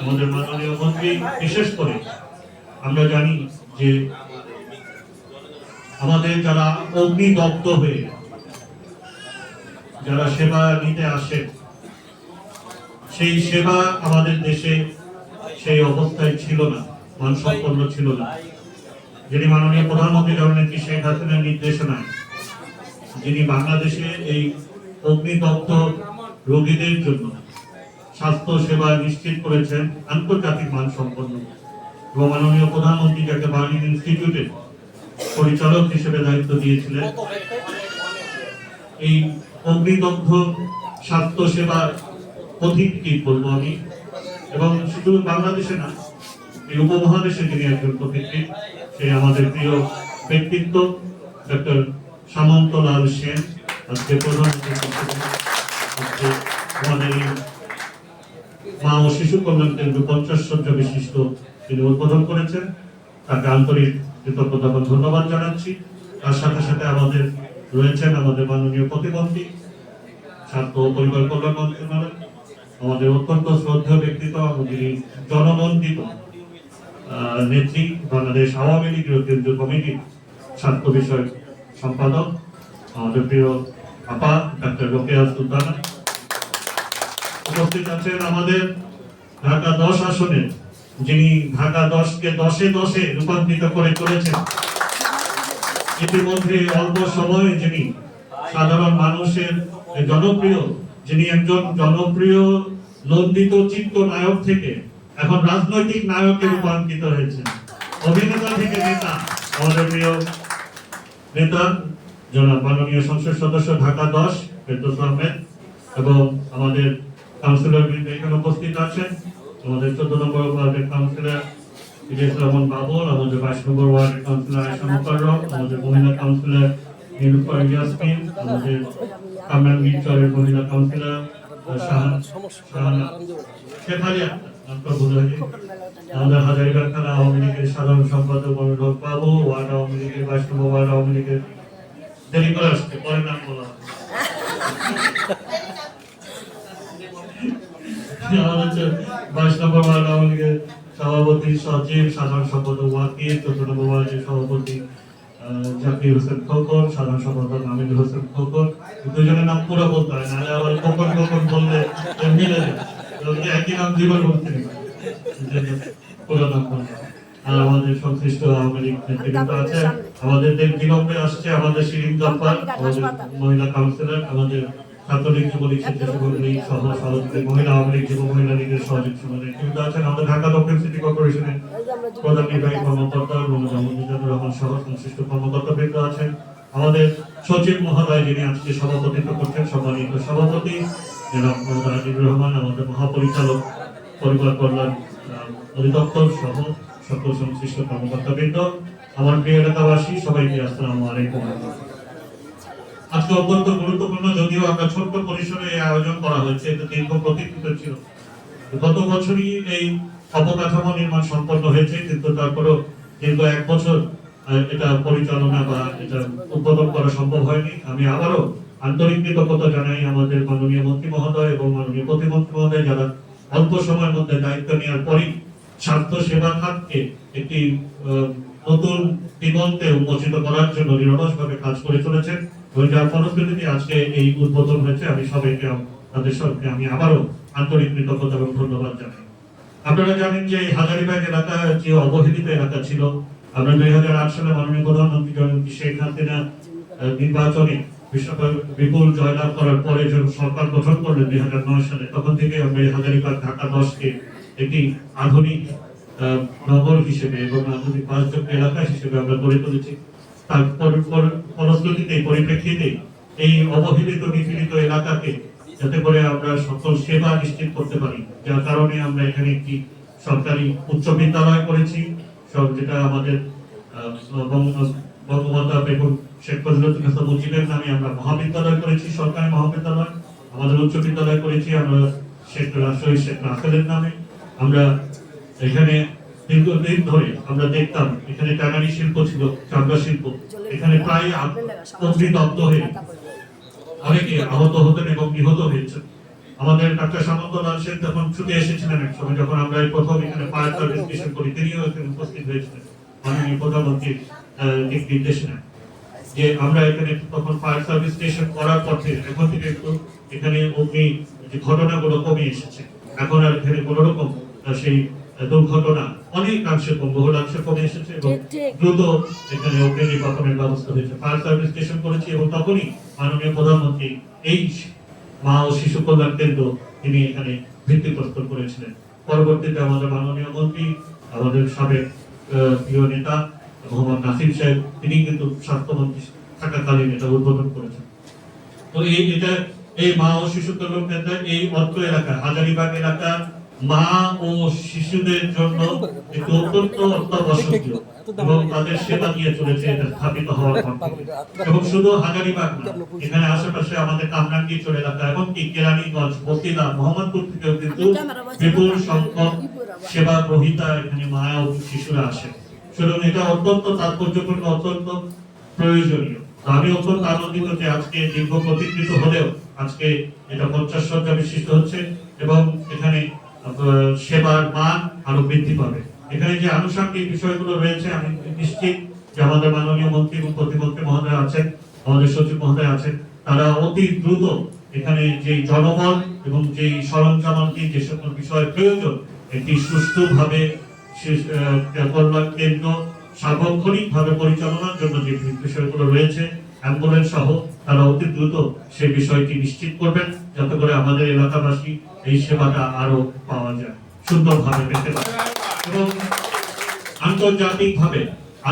আমাদের মাননীয় মন্ত্রী, বিশেষ করে আমরা জানি যে আমাদের যারা অগ্নিদগ্ধ হয়ে যারা সেবা নিতে আসেন সেই সেবা আমাদের দেশে সেই অবস্থায় ছিল না, মানসম্পন্ন ছিল না। যিনি মাননীয় প্রধানমন্ত্রী জননেত্রী শেখ হাসিনার নির্দেশনায়, যিনি বাংলাদেশে এই অগ্নিদগ্ধ রোগীদের জন্য স্বাস্থ্য সেবা নিশ্চিত করেছেন আন্তর্জাতিক মান সম্পন্ন এবং মাননীয় প্রধানমন্ত্রী যাকে বার্লিন ইনস্টিটিউটের পরিচালক হিসেবে দায়িত্ব দিয়েছিলেন। এই অগ্নিদগ্ধ স্বাস্থ্য সেবার অধিক কি বলব আমি? এবং শুধু বাংলাদেশে না, এই উপমহাদেশে যিনি একজন প্রতিনিধি সে আমাদের প্রিয় ব্যক্তিত্ব, ডক্টর সামন্তলাল সেন। আজকে প্রধানমন্ত্রী আমাদের মা ও শিশু কল্যাণ কেন্দ্র পঞ্চাশ সজ্জ বিশিষ্ট তিনি উদ্বোধন করেছেন। তাকে আন্তরিক কৃতজ্ঞতা ধন্যবাদ জানাচ্ছি। তার সাথে সাথে আমাদের রয়েছেন আমাদের মাননীয় প্রতিমন্ত্রী স্বাস্থ্য ও পরিবার কল্যাণ মন্ত্রণালয় আমাদের অত্যন্ত শ্রদ্ধেয় ব্যক্তিত্ব যিনি জননন্দিত নেত্রী, বাংলাদেশ আওয়ামী লীগের কেন্দ্রীয় কমিটির স্বাস্থ্য বিষয়ক সম্পাদক, আমাদের প্রিয় আপা, ডাক্তার রোকেয়া সুলতানা উপস্থিত আছেন আমাদের ঢাকা দশ আসনে, যিনি ঢাকা দশকে দশে দশে রূপান্তরিত করে চলেছেন ইতিমধ্যে অল্প সময়ে যিনি সাধারণ মানুষের জনপ্রিয়, যিনি একজন জনপ্রিয় নন্দিত চিত্ত নায়ক থেকে এখন রাজনৈতিক নায়কে রূপান্তরিত হয়েছেন। অভিনেতা থেকে নেতা, আমাদের প্রিয় নেতা, জনাব মাননীয় সংসদ সদস্য ঢাকা দশ এবং আমাদের কাউন্সিলর এখানে উপস্থিত আছেন আমাদের চোদ্দ নম্বর ওয়ার্ডের কাউন্সিলর ইলিয়াস রহমান বাবুল আমাদের বাইশ নম্বর ওয়ার্ডের কাউন্সিলর আয়সা মুকাররম আমাদের মহিলা কাউন্সিলর নীলুফার ইয়াসমিন, আমাদের কামরান মিরচরের মহিলা কাউন্সিলর। আমাদের সাধারণ সম্পাদক। আমাদের হচ্ছে বাইশ সভাপতি সচিব, সাধারণ সম্পাদক ওয়ার্ডের সভাপতি জাকির হোসেন খোকন, সাধারণ সম্পাদক হোসেন খোকন। দুজনের নাম পুরো বলতে হয় আবার খোকন খোকন বললে মিলে যায়। একই নাম দুইবার বলতে পুরো নাম বলতে আর আমাদের সংশ্লিষ্ট আওয়ামী লীগ আছে। আমাদের আসছে, আমাদের শিরিন আমাদের মহিলা কাউন্সিলর, আমাদের ছাত্রলীগ যুবলীগ স্বেচ্ছাসেবক সহ সভাপতি মহিলা আওয়ামী লীগ, যুব মহিলা লীগের সহযোগী সমাজের নেতৃবৃন্দ আছেন। আমাদের ঢাকা দক্ষিণ সিটি কর্পোরেশনের প্রধান নির্বাহী কর্মকর্তা মোহাম্মদ মিজানুর রহমান সহ সংশ্লিষ্ট কর্মকর্তা বৃন্দ আছেন। আমাদের সচিব মহোদয় যিনি আজকে সভাপতিত্ব করছেন, সম্মানিত সভাপতি জনাব রহমান, আমাদের মহাপরিচালক পরিবার কল্যাণ অধিদপ্তর সহ সকল সংশ্লিষ্ট কর্মকর্তা বৃন্দ, আমার প্রিয় এলাকাবাসী, সবাইকে আসসালামু আলাইকুম। আজকে অত্যন্ত গুরুত্বপূর্ণ, যদিও আমরা ছোট্ট পরিসরে আয়োজন করা হয়েছে, এটা দীর্ঘ প্রতীক্ষিত ছিল। গত বছরই এই অবকাঠামো নির্মাণ সম্পন্ন হয়েছে, কিন্তু তারপরেও দীর্ঘ এক বছর এটা পরিচালনা বা এটা উদ্বোধন করা সম্ভব হয়নি। আমি আবারও আন্তরিক কৃতজ্ঞতা জানাই আমাদের মাননীয় মন্ত্রী মহোদয় এবং মাননীয় প্রতিমন্ত্রী মহোদয়, যারা অল্প সময়ের মধ্যে দায়িত্ব নেওয়ার পরই স্বাস্থ্য সেবা খাতকে একটি নতুন দিগন্তে উন্মোচিত করার জন্য নিরলসভাবে কাজ করে চলেছেন। এবং যার আজকে এই উদ্বোধন হয়েছে, আমি সবাইকে, তাদের সবকে আমি আবারও আন্তরিক কৃতজ্ঞতা এবং ধন্যবাদ জানাই। আপনারা জানেন যে হাজারিবাগ এলাকা যে অবহেলিত এলাকা ছিল, আমরা দুই হাজার আট সালে মাননীয় প্রধানমন্ত্রী জননেত্রী শেখ হাসিনা নির্বাচনে বিপুল জয়লাভ করার পরে যখন সরকার গঠন করলেন দুই হাজার নয় সালে, তখন থেকে আমরা এই হাজারিবাগ ঢাকা দশকে একটি আধুনিক নগর হিসেবে এবং আধুনিক বাসযোগ্য এলাকা হিসেবে আমরা গড়ে তুলেছি। ফলশ্রুতিতে, পরিপ্রেক্ষিতে এই অবহেলিত, নিপীড়িত এলাকাকে যাতে করে আমরা সকল সেবা নিশ্চিত করতে পারি। যার কারণে আমরা এখানে একটি সরকারি উচ্চ বিদ্যালয় করেছি। সব যেটা আমাদের বঙ্গমাতা বেগম শেখ ফজলুল মুজিবের নামে আমরা মহাবিদ্যালয় করেছি, সরকারি মহাবিদ্যালয়। আমাদের উচ্চ বিদ্যালয় করেছি আমরা শেখ রাজশাহী শেখ রাসেলের নামে। আমরা এখানে দীর্ঘদিন ধরে আমরা দেখতাম এখানে ট্যানারি শিল্প ছিল, চামড়া শিল্প। এখানে প্রায় অগ্নিদগ্ধ হয়ে অনেকে আহত হতেন এবং নিহত হয়েছেন। আমাদের ডাক্তার সামন্তলাল সেন তখন ছুটে এসেছিলেন এক সময় যখন আমরা এই প্রথম এখানে ফায়ার সার্ভিস করি তিনিও এখানে উপস্থিত হয়েছিলেন। মাননীয় প্রধানমন্ত্রীর দিক নির্দেশনায় যে আমরা এখানে তখন ফায়ার সার্ভিস স্টেশন করার পর থেকে এখন থেকে একটু এখানে অগ্নি যে ঘটনাগুলো কমে এসেছে। এখন আর এখানে কোনো রকম সেই দুর্ঘটনা অনেকাংশে বহুলাংশে কমে এসেছে এবং। দ্রুত এখানে অগ্নি নির্বাপনের ব্যবস্থা হয়েছে। ফায়ার সার্ভিস স্টেশন করেছি এবং তখনই মাননীয় প্রধানমন্ত্রী এই মা ও শিশু কল্যাণ কেন্দ্র তিনি এখানে ভিত্তিপ্রস্তর করেছিলেন। পরবর্তীতে আমাদের মাননীয় মন্ত্রী আমাদের সাবেক প্রিয় নেতা মোহাম্মদ নাসির সাহেব তিনি কিন্তু স্বাস্থ্যমন্ত্রী থাকাকালীন এটা উদ্বোধন করেছেন। তো এই এটা এই মা ও শিশু কল্যাণ কেন্দ্র এই অত্র এলাকা হাজারিবাগ এলাকা মা ও শিশুদের জন্য একটু অত্যন্ত অত্যাবশ্যকীয় এবং তাদের সেবা দিয়ে চলেছে এটা স্থাপিত হওয়ার পর এবং শুধু হাজারিবাগ না এখানে আশেপাশে আমাদের কামরাঙ্গীরচর এলাকা এবং কি কেরানীগঞ্জ বসিলা মোহাম্মদপুর থেকেও কিন্তু বিপুল সংখ্যক সেবা গ্রহীতা এখানে মায়া ও শিশুরা আসে। সুতরাং এটা অত্যন্ত তাৎপর্যপূর্ণ অত্যন্ত প্রয়োজনীয়। আমি অত্যন্ত আনন্দিত যে আজকে দীর্ঘ প্রতিকৃত হলেও আজকে এটা পঞ্চাশ সজ্জা বিশিষ্ট হচ্ছে এবং এখানে সেবার মান আরও বৃদ্ধি পাবে। এখানে যে আনুষঙ্গিক বিষয়গুলো রয়েছে, আমি নিশ্চিত যে আমাদের মাননীয় মন্ত্রী এবং প্রতিমন্ত্রী মহোদয় আছেন, আমাদের সচিব মহোদয় আছেন, তারা অতি দ্রুত এখানে যে জনবল এবং যে সরঞ্জামান্তি যে সকল বিষয় প্রয়োজন, একটি সুষ্ঠুভাবে কল্যাণ কেন্দ্র সার্বক্ষণিক ভাবে পরিচালনার জন্য যে বিষয়গুলো রয়েছে অ্যাম্বুলেন্স সহ তারা অতি দ্রুত সেই বিষয়টি নিশ্চিত করবেন, যাতে করে আমাদের এলাকাবাসী এই সেবাটা আরও পাওয়া যায়, সুন্দরভাবে পেতে পারে। এবং আন্তর্জাতিক ভাবে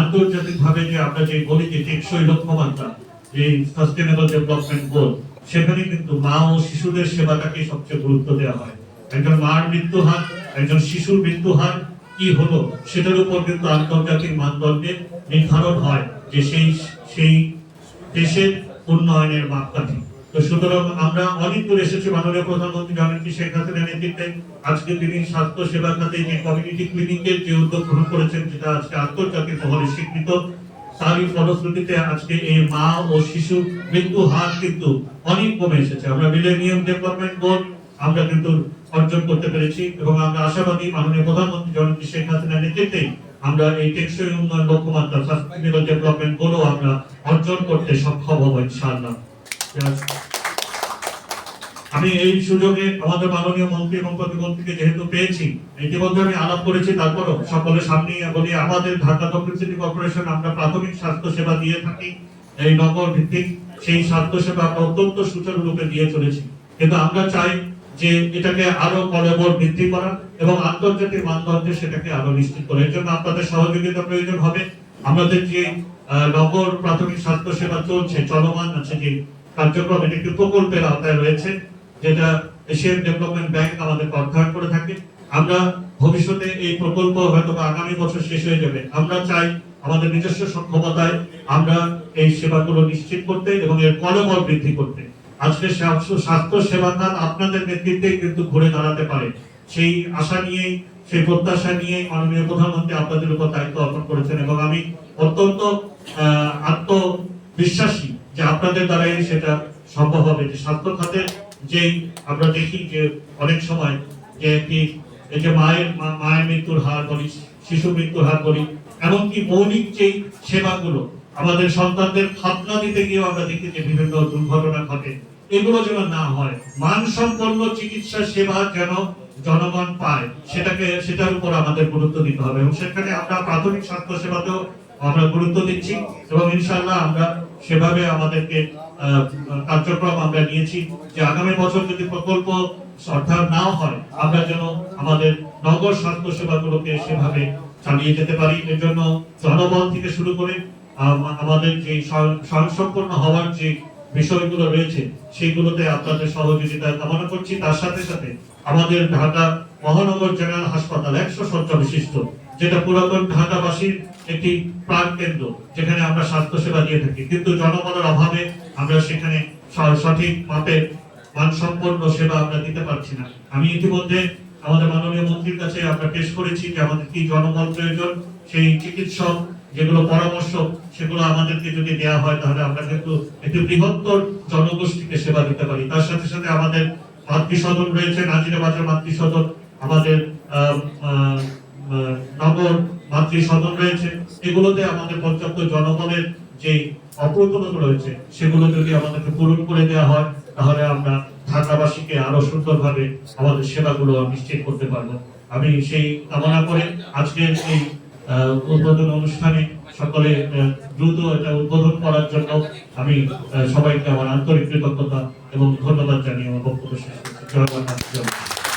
আন্তর্জাতিক ভাবে যে আমরা যে বলি যে টেকসই লক্ষ্যমাত্রা যে সাস্টেনেবল ডেভেলপমেন্ট গোল সেখানে কিন্তু মা ও শিশুদের সেবাটাকে সবচেয়ে গুরুত্ব দেওয়া হয়। একজন মার মৃত্যু হার, একজন শিশুর মৃত্যু হার কি হলো, সেটার উপর কিন্তু আন্তর্জাতিক মানদণ্ডে নির্ধারণ হয় যে সেই সেই দেশের উন্নয়নের মাপকাঠি। তো সুতরাং আমরা অনেক দূর এসেছি মাননীয় প্রধানমন্ত্রী জানেন কি শেখ হাসিনার নেতৃত্বে। আজকে তিনি স্বাস্থ্য সেবা খাতে যে কমিউনিটি ক্লিনিকের যে উদ্যোগ গ্রহণ করেছেন, যেটা আজকে আন্তর্জাতিক মহলে স্বীকৃত, তারই ফলশ্রুতিতে আজকে এই মা ও শিশু মৃত্যু হার কিন্তু অনেক কমে এসেছে। আমরা মিলেনিয়াম ডেভেলপমেন্ট গোল আমরা কিন্তু অর্জন করতে পেরেছি এবং আমরা আশাবাদী মাননীয় প্রধানমন্ত্রী জননেত্রী শেখ হাসিনার নেতৃত্বে আমরা এই টেকসই উন্নয়ন লক্ষ্যমাত্রা সাস্টেনেবল ডেভেলপমেন্ট গোলও আমরা অর্জন করতে সক্ষম হব, ইনশাআল্লাহ। আমি এই সুযোগে আমাদের মাননীয় মন্ত্রী এবং প্রতিমন্ত্রীকে যেহেতু পেয়েছি, ইতিমধ্যে আমি আলাপ করেছি, তারপরও সকলের সামনে বলি, আমাদের ঢাকা দক্ষিণ সিটি কর্পোরেশন আমরা প্রাথমিক স্বাস্থ্য সেবা দিয়ে থাকি, এই নগর ভিত্তিক সেই স্বাস্থ্য সেবা আমরা অত্যন্ত সুচারুরূপে দিয়ে চলেছি। কিন্তু আমরা চাই যে এটাকে আরও কলেবর বৃদ্ধি করা এবং আন্তর্জাতিক মানদণ্ডে সেটাকে আরও নিশ্চিত করা। এর জন্য আপনাদের সহযোগিতা প্রয়োজন হবে। আমাদের যে নগর প্রাথমিক স্বাস্থ্য সেবা চলছে, চলমান আছে যে কার্যক্রম, এটি একটি প্রকল্পের আওতায় রয়েছে, যেটা এশিয়ান ডেভেলপমেন্ট ব্যাংক আমাদের অর্থায়ন করে থাকে। আমরা ভবিষ্যতে এই প্রকল্প হয়তো আগামী বছর শেষ হয়ে যাবে। আমরা চাই আমাদের নিজস্ব সক্ষমতায় আমরা এই সেবাগুলো নিশ্চিত করতে এবং এর কলবল বৃদ্ধি করতে। আজকে স্বাস্থ্য সেবা খাত আপনাদের নেতৃত্বে কিন্তু ঘুরে দাঁড়াতে পারে। সেই আশা নিয়েই, সেই প্রত্যাশা নিয়েই মাননীয় প্রধানমন্ত্রী আপনাদের উপর দায়িত্ব অর্পণ করেছেন এবং আমি অত্যন্ত আত্মবিশ্বাসী যে আপনাদের দ্বারাই সেটা সম্ভব হবে। যে স্বাস্থ্য খাতে যেই আমরা দেখি যে অনেক সময় যে একটি, এই যে মায়ের মায়ের মৃত্যুর হার বলি শিশু মৃত্যুর হার বলি, এমনকি মৌলিক যেই সেবাগুলো আমাদের সন্তানদের খাতনা দিতে গিয়েও আমরা দেখি যে বিভিন্ন দুর্ঘটনা ঘটে। এগুলো যেন না হয়। মানসম্পন্ন চিকিৎসা সেবা যেন জনগণ পায়, সেটাকে, সেটার উপর আমাদের গুরুত্ব দিতে হবে। এবং সেখানে আমরা প্রাথমিক স্বাস্থ্য সেবাতেও আমরা গুরুত্ব দিচ্ছি এবং ইনশাআল্লাহ আমরা সেভাবে আমাদেরকে কার্যক্রম আমরা নিয়েছি যে আগামী বছর যদি প্রকল্প অর্থাৎ নাও হয়, আমরা যেন আমাদের নগর স্বাস্থ্য সেবাগুলোকে সেভাবে চালিয়ে যেতে পারি। এর জন্য জনবল থেকে শুরু করে আমাদের যে স্বয়ংসম্পূর্ণ হওয়ার যে বিষয়গুলো রয়েছে, সেগুলোতে আপনাদের সহযোগিতা কামনা করছি। তার সাথে সাথে আমাদের ঢাকা মহানগর জেনারেল হাসপাতাল একশো শয্যা বিশিষ্ট, যেটা পুরাতন ঢাকাবাসীর একটি প্রাণ কেন্দ্র, যেখানে আমরা স্বাস্থ্য সেবা দিয়ে থাকি। কিন্তু জনবলের অভাবে আমরা সেখানে সঠিক মাপের মানসম্পন্ন সেবা আমরা দিতে পারছি না। আমি ইতিমধ্যে আমাদের মাননীয় মন্ত্রীর কাছে আমরা পেশ করেছি যে আমাদের কি জনবল প্রয়োজন, সেই চিকিৎসক যেগুলো পরামর্শ, সেগুলো আমাদেরকে যদি দেওয়া হয়, তাহলে আমরা কিন্তু একটি বৃহত্তর জনগোষ্ঠীকে সেবা দিতে পারি। তার সাথে সাথে আমাদের মাতৃসদন রয়েছে নাজিরাবাজার মাতৃসদন আমাদের নগর মাতৃসদন রয়েছে। এগুলোতে আমাদের পর্যাপ্ত জনগণের যে অপ্রতুলতা রয়েছে, সেগুলো যদি আমাদেরকে পূরণ করে দেওয়া হয়, তাহলে আমরা ঢাকাবাসীকে আরও সুন্দরভাবে আমাদের সেবাগুলো নিশ্চিত করতে পারব। আমি সেই কামনা করে আজকের এই উদ্বোধন অনুষ্ঠানে সকলে দ্রুত এটা উদ্বোধন করার জন্য আমি সবাইকে আমার আন্তরিক কৃতজ্ঞতা এবং ধন্যবাদ জানিয়ে আমার বক্তব্য শেষ করছি।